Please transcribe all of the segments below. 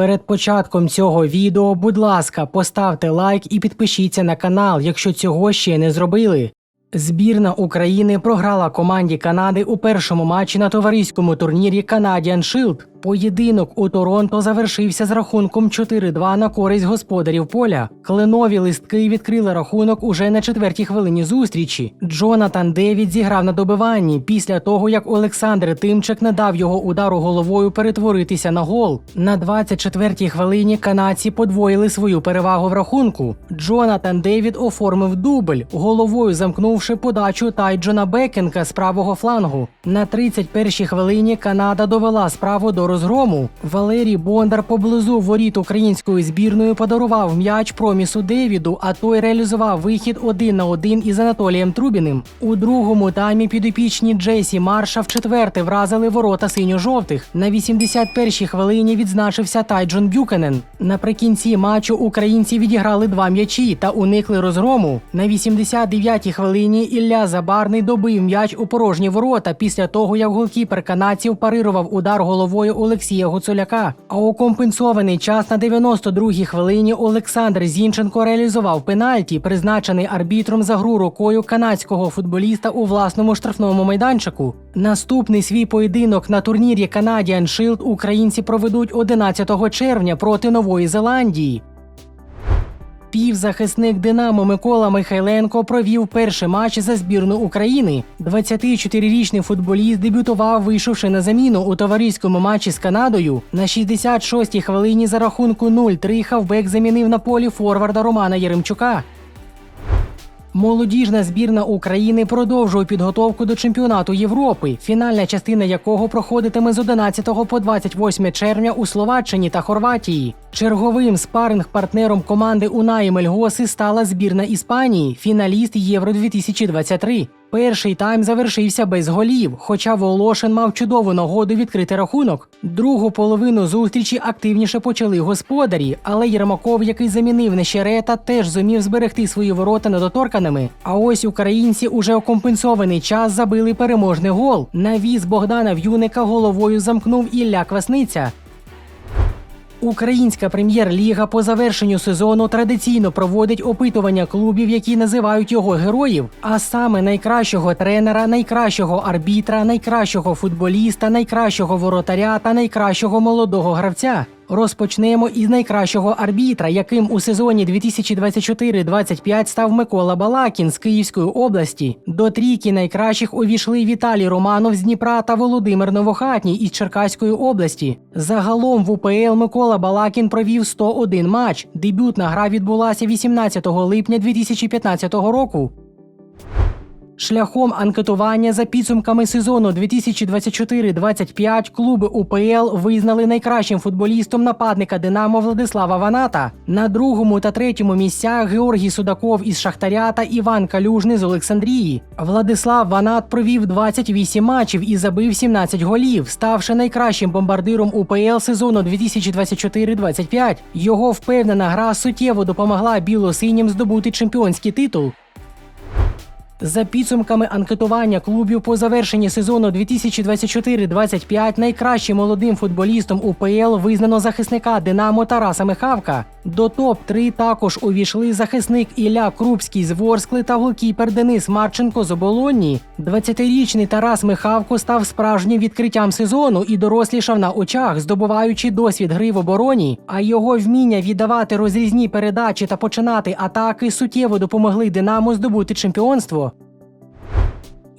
Перед початком цього відео, будь ласка, поставте лайк і підпишіться на канал, якщо цього ще не зробили. Збірна України програла команді Канади у першому матчі на товариському турнірі Canadian Shield. Поєдинок у Торонто завершився з рахунком 4-2 на користь господарів поля. Кленові листки відкрили рахунок уже на четвертій хвилині зустрічі. Джонатан Девід зіграв на добиванні після того, як Олександр Тимчик не дав його удару головою перетворитися на гол. На 24-й хвилині канадці подвоїли свою перевагу в рахунку. Джонатан Девід оформив дубль, головою замкнувши подачу Тайджона Бекенка з правого флангу. На 31-й хвилині Канада довела справу до розгрому. Валерій Бондар поблизу воріт української збірної подарував м'яч промісу Девіду, а той реалізував вихід один на один із Анатолієм Трубіним. У другому таймі підопічні Джейсі Марша в четверте вразили ворота синьо-жовтих. На 81-й хвилині відзначився Тайджон Бюкенен. Наприкінці матчу українці відіграли два м'ячі та уникли розгрому. На 89-й хвилині Ілля Забарний добив м'яч у порожні ворота після того, як голкіпер канадців парирував удар головою Олексія Гуцуляка. А у компенсований час на 92-й хвилині Олександр Зінченко реалізував пенальті, призначений арбітром за гру рукою канадського футболіста у власному штрафному майданчику. Наступний свій поєдинок на турнірі Canadian Shield українці проведуть 11 червня проти Нової Зеландії. Півзахисник Динамо Микола Михайленко провів перший матч за збірну України. 24-річний футболіст дебютував, вийшовши на заміну у товариському матчі з Канадою. На 66-й хвилині за рахунку 0-3 хавбек замінив на полі форварда Романа Єремчука. Молодіжна збірна України продовжує підготовку до чемпіонату Європи, фінальна частина якого проходитиме з 11 по 28 червня у Словаччині та Хорватії. Черговим спаринг-партнером команди Унаї Мельгоси стала збірна Іспанії, фіналіст Євро 2023. Перший тайм завершився без голів, хоча Волошин мав чудову нагоду відкрити рахунок. Другу половину зустрічі активніше почали господарі, але Єрмаков, який замінив Нещерета, теж зумів зберегти свої ворота недоторканими. А ось українці уже у компенсований час забили переможний гол. Навіз Богдана В'юника головою замкнув Ілля Квасниця. Українська прем'єр-ліга по завершенню сезону традиційно проводить опитування клубів, які називають його героїв, а саме найкращого тренера, найкращого арбітра, найкращого футболіста, найкращого воротаря та найкращого молодого гравця. Розпочнемо із найкращого арбітра, яким у сезоні 2024-25 став Микола Балакін з Київської області. До трійки найкращих увійшли Віталій Романов з Дніпра та Володимир Новохатній із Черкаської області. Загалом в УПЛ Микола Балакін провів 101 матч. Дебютна гра відбулася 18 липня 2015 року. Шляхом анкетування за підсумками сезону 2024-25 клуби УПЛ визнали найкращим футболістом нападника Динамо Владислава Ваната. На другому та третьому місцях Георгій Судаков із Шахтаря та Іван Калюжний з Олександрії. Владислав Ванат провів 28 матчів і забив 17 голів, ставши найкращим бомбардиром УПЛ сезону 2024-25. Його впевнена гра суттєво допомогла білосинім здобути чемпіонський титул. За підсумками анкетування клубів по завершенні сезону 2024-25 найкращим молодим футболістом УПЛ визнано захисника Динамо Тараса Михавка. До топ-3 також увійшли захисник Ілля Крупський з Ворскли та голкіпер Денис Марченко з Оболонні. 20-річний Тарас Михавко став справжнім відкриттям сезону і дорослішав на очах, здобуваючи досвід гри в обороні. А його вміння віддавати розрізні передачі та починати атаки суттєво допомогли Динамо здобути чемпіонство.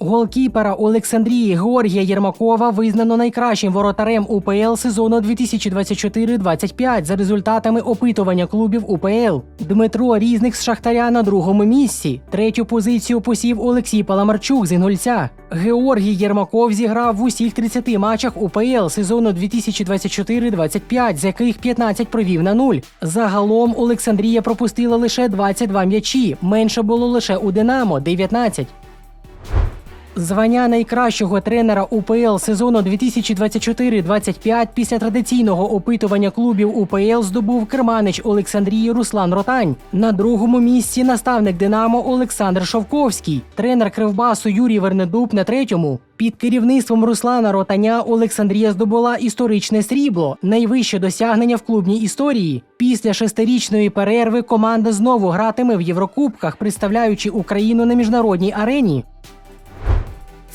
Голкіпера Олександрії Георгія Єрмакова визнано найкращим воротарем УПЛ сезону 2024-25 за результатами опитування клубів УПЛ. Дмитро Різник з Шахтаря на другому місці. Третю позицію посів Олексій Паламарчук з Інгульця. Георгій Єрмаков зіграв в усіх 30 матчах УПЛ сезону 2024-25, з яких 15 провів на нуль. Загалом Олександрія пропустила лише 22 м'ячі. Менше було лише у Динамо 19. Звання найкращого тренера УПЛ сезону 2024-25 після традиційного опитування клубів УПЛ здобув керманич Олександрії Руслан Ротань. На другому місці наставник Динамо Олександр Шовковський, тренер Кривбасу Юрій Вернедуб на третьому. Під керівництвом Руслана Ротаня Олександрія здобула історичне срібло, найвище досягнення в клубній історії. Після шестирічної перерви команда знову гратиме в Єврокубках, представляючи Україну на міжнародній арені.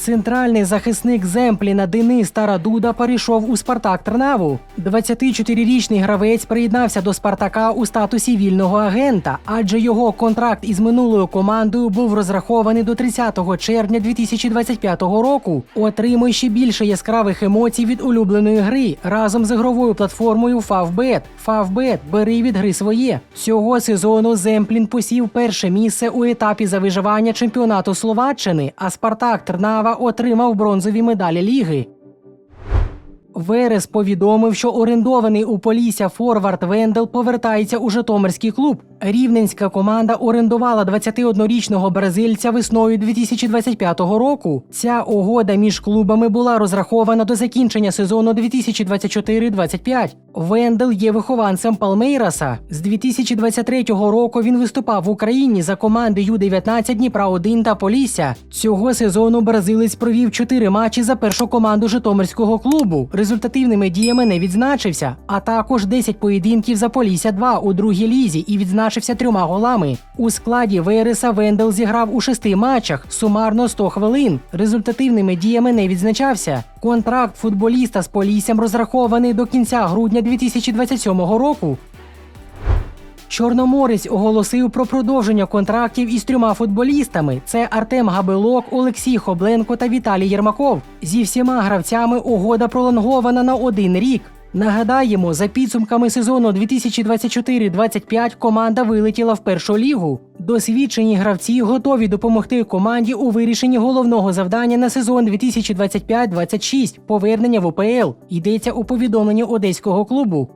Центральний захисник Земпліна Денис Тарадуда перейшов у Спартак Трнаву. 24-річний гравець приєднався до Спартака у статусі вільного агента, адже його контракт із минулою командою був розрахований до 30 червня 2025 року. Отримує ще більше яскравих емоцій від улюбленої гри разом з ігровою платформою Favbet. Favbet – бери від гри своє. Цього сезону Земплін посів перше місце у етапі за виживання чемпіонату Словаччини, а Спартак Трнава отримав бронзові медалі ліги. Верес повідомив, що орендований у Полісся Форвард Вендел повертається у Житомирський клуб. Рівненська команда орендувала 21-річного бразильця весною 2025 року. Ця угода між клубами була розрахована до закінчення сезону 2024-25. Вендел є вихованцем Палмейраса. З 2023 року він виступав в Україні за команди Ю-19 Дніпра 1 та Полісся. Цього сезону бразилець провів 4 матчі за першу команду Житомирського клубу. Результативними діями не відзначився, а також 10 поєдинків за Полісся 2 у другій лізі і відзначився трьома голами. У складі Вереса Вендел зіграв у шести матчах сумарно 100 хвилин. Результативними діями не відзначався. Контракт футболіста з Поліссям розрахований до кінця грудня 2027 року. Чорноморець оголосив про продовження контрактів із трьома футболістами: це Артем Габелок, Олексій Хобленко та Віталій Єрмаков. Зі всіма гравцями угода пролонгована на один рік. Нагадаємо, за підсумками сезону 2024-25 команда вилетіла в першу лігу. Досвідчені гравці готові допомогти команді у вирішенні головного завдання на сезон 2025-26 повернення в УПЛ. Йдеться у повідомленні одеського клубу.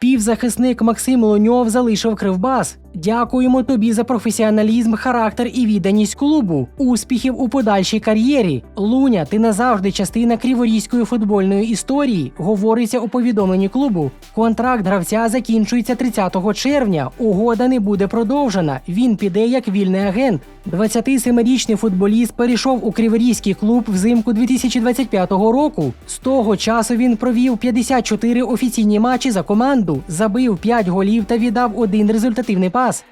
Півзахисник Максим Луньов залишив Кривбас. Дякуємо тобі за професіоналізм, характер і відданість клубу. Успіхів у подальшій кар'єрі. Луня, ти назавжди частина криворізької футбольної історії. Говориться у повідомленні клубу. Контракт гравця закінчується 30 червня. Угода не буде продовжена. Він піде як вільний агент. 27-річний футболіст перейшов у криворізький клуб взимку 2025 року. З того часу він провів 54 офіційні матчі за команду, забив 5 голів та віддав один результативний пас.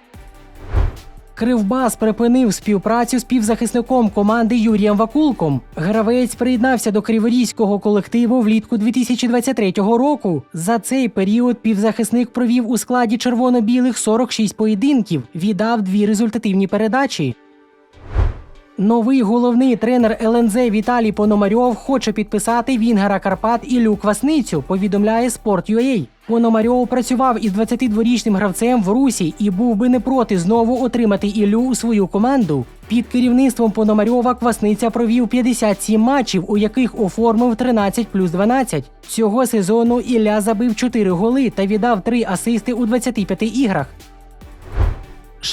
Кривбас припинив співпрацю з півзахисником команди Юрієм Вакулком. Гравець приєднався до криворізького колективу влітку 2023 року. За цей період півзахисник провів у складі червоно-білих 46 поєдинків, віддав дві результативні передачі. Новий головний тренер ЛНЗ Віталій Пономарьов хоче підписати Вінгера Карпат Іллю Квасницю, повідомляє Sport.ua. Пономарьов працював із 22-річним гравцем в Русі і був би не проти знову отримати Іллю у свою команду. Під керівництвом Пономарьова Квасниця провів 57 матчів, у яких оформив 13 плюс 12. Цього сезону Ілля забив 4 голи та віддав 3 асисти у 25 іграх.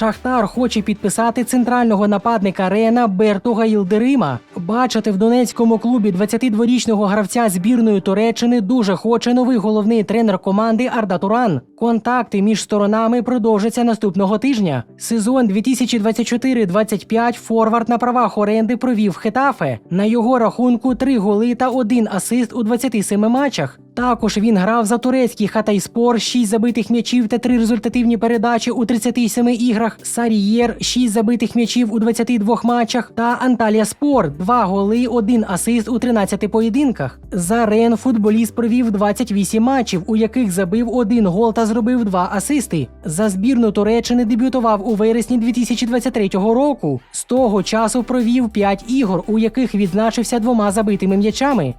Шахтар хоче підписати центрального нападника Рена Бертуга Єлдерима. Бачити в донецькому клубі 22-річного гравця збірної Туреччини дуже хоче новий головний тренер команди Арда Туран. Контакти між сторонами продовжаться наступного тижня. Сезон 2024-25 форвард на правах оренди провів Хетафе. На його рахунку 3 голи та 1 асист у 27 матчах. Також він грав за турецький Хатайспор, 6 забитих м'ячів та 3 результативні передачі у 37 іграх. Сарієр 6 забитих м'ячів у 22 матчах. Та Анталія Спор 2 голи, 1 асист у 13 поєдинках. За Рен футболіст провів 28 матчів, у яких забив 1 гол та зробив 2 асисти. За збірну Туреччини дебютував у вересні 2023 року. З того часу провів 5 ігор, у яких відзначився двома забитими м'ячами.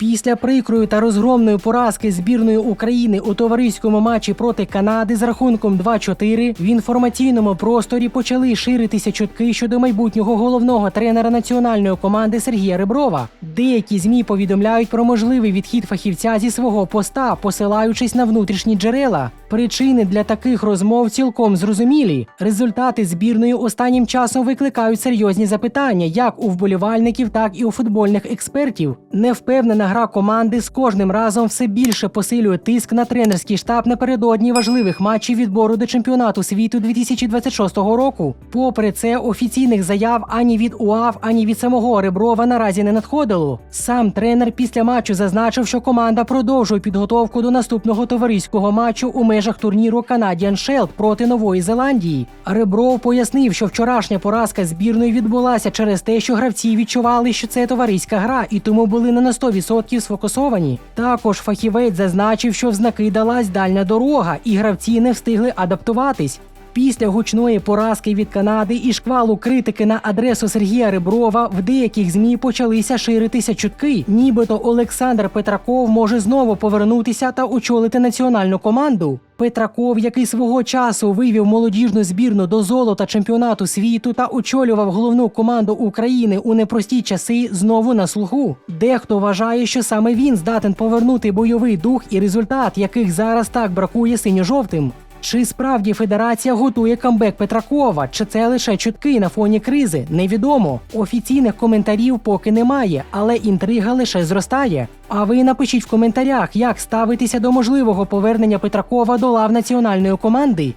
Після прикрої та розгромної поразки збірної України у товариському матчі проти Канади з рахунком 2-4 в інформаційному просторі почали ширитися чутки щодо майбутнього головного тренера національної команди Сергія Реброва. Деякі змі повідомляють про можливий відхід фахівця зі свого поста, посилаючись на внутрішні джерела. Причини для таких розмов цілком зрозумілі. Результати збірної останнім часом викликають серйозні запитання як у вболівальників, так і у футбольних експертів. Невпевнена гра команди з кожним разом все більше посилює тиск на тренерський штаб напередодні важливих матчів відбору до чемпіонату світу 2026 року. Попри це, офіційних заяв ані від УАВ, ані від самого Реброва наразі не надходило. Сам тренер після матчу зазначив, що команда продовжує підготовку до наступного товариського матчу у межах турніру Canadian Shield проти Нової Зеландії. Ребров пояснив, що вчорашня поразка збірної відбулася через те, що гравці відчували, що це товариська гра, і тому були не на 100% сфокусовані. Також фахівець зазначив, що в знаки далась дальня дорога, і гравці не встигли адаптуватись. Після гучної поразки від Канади і шквалу критики на адресу Сергія Реброва в деяких змі почалися ширитися чутки, нібито Олександр Петраков може знову повернутися та очолити національну команду. Петраков, який свого часу вивів молодіжну збірну до золота чемпіонату світу та очолював головну команду України у непрості часи, знову на слуху. Дехто вважає, що саме він здатен повернути бойовий дух і результат, яких зараз так бракує синьо-жовтим. Чи справді федерація готує камбек Петракова, чи це лише чутки на фоні кризи? Невідомо. Офіційних коментарів поки немає, але інтрига лише зростає. А ви напишіть в коментарях, як ставитися до можливого повернення Петракова до лав національної команди.